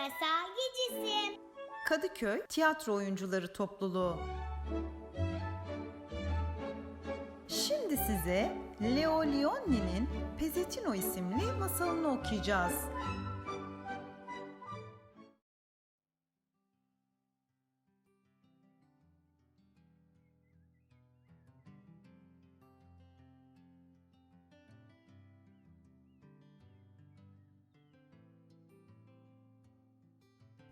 Masal. Kadıköy Tiyatro Oyuncuları Topluluğu. Şimdi size Leo Leoni'nin Pezetino isimli masalını okuyacağız.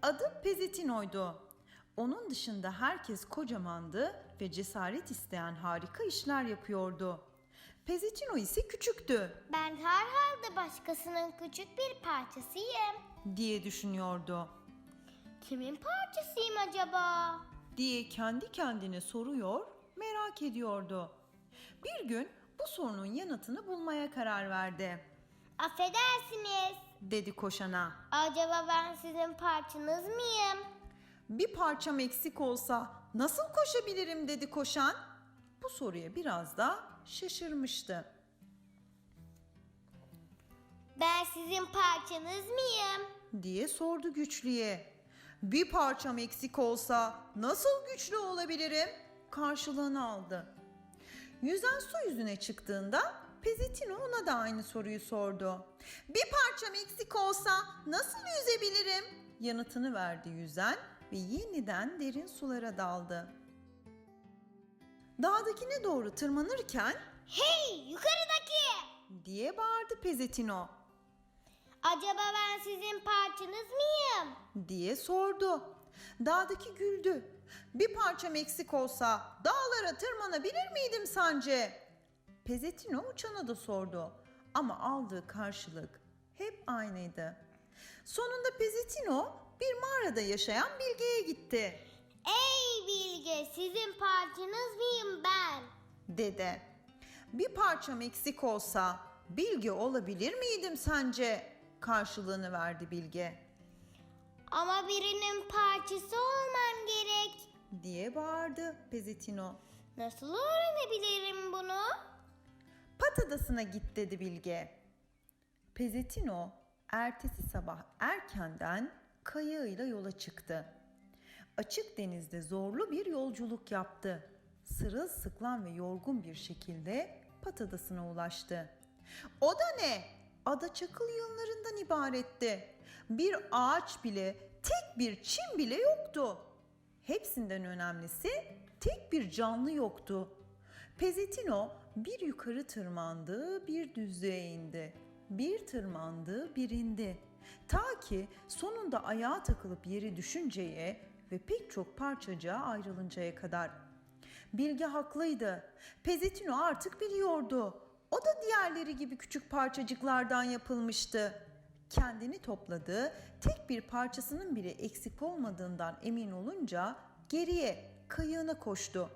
Adı Pezetino'ydu. Onun dışında herkes kocamandı ve cesaret isteyen harika işler yapıyordu. Pezetino ise küçüktü Ben herhalde başkasının küçük bir parçasıyım. diye düşünüyordu. Kimin parçasıyım acaba? diye kendi kendine soruyor, merak ediyordu. Bir gün bu sorunun yanıtını bulmaya karar verdi. Affedersiniz. Dedi koşana. Acaba ben sizin parçanız mıyım? Bir parçam eksik olsa nasıl koşabilirim dedi koşan. Bu soruya biraz da şaşırmıştı. Ben sizin parçanız mıyım? diye sordu güçlüye. Bir parçam eksik olsa nasıl güçlü olabilirim? Karşılığını aldı. Yüzen su yüzüne çıktığında Pezetino ona da aynı soruyu sordu. Bir parçam eksik olsa nasıl yüzebilirim? Yanıtını verdi yüzen ve yeniden derin sulara daldı. Dağdakine doğru tırmanırken Hey yukarıdaki! diye bağırdı Pezetino. Acaba ben sizin parçanız mıyım? diye sordu. Dağdaki güldü. Bir parçam eksik olsa dağlara tırmanabilir miydim sence? Pezetino uçana da sordu. Ama aldığı karşılık hep aynıydı. Sonunda Pezetino bir mağarada yaşayan Bilge'ye gitti. Ey Bilge sizin parçanız mıyım ben? Dedi. Bir parçam eksik olsa Bilge olabilir miydim sence? Karşılığını verdi Bilge. Ama birinin parçası olmam gerek. Diye bağırdı Pezetino. Nasıl öğrenebilirim bunu? Adasına git dedi Bilge. Pezetino ertesi sabah erkenden kayığıyla yola çıktı. Açık denizde zorlu bir yolculuk yaptı. Sırılsıklam ve yorgun bir şekilde Pat adasına ulaştı. O da ne? Ada çakıl yığınlarından ibaretti. Bir ağaç bile, tek bir çim bile yoktu. Hepsinden önemlisi tek bir canlı yoktu. Pezetino bir yukarı tırmandı, bir düzlüğe indi. Bir tırmandı, bir indi. Ta ki sonunda ayağa takılıp yeri düşünceye ve pek çok parçacığa ayrılıncaya kadar. Bilge haklıydı. Pezetino artık biliyordu. O da diğerleri gibi küçük parçacıklardan yapılmıştı. Kendini topladı, tek bir parçasının bile eksik olmadığından emin olunca geriye, kayığına koştu.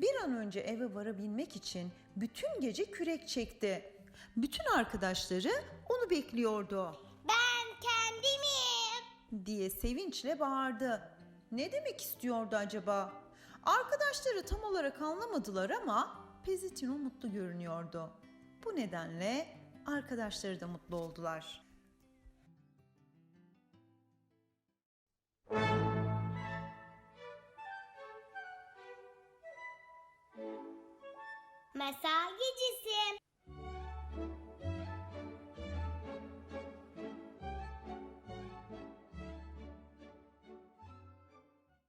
Bir an önce eve varabilmek için bütün gece kürek çekti. Bütün arkadaşları onu bekliyordu Ben kendimim. diye sevinçle bağırdı. Ne demek istiyordu acaba? Arkadaşları tam olarak anlamadılar ama Pezetino mutlu görünüyordu. Bu nedenle arkadaşları da mutlu oldular. Masal Gecesi.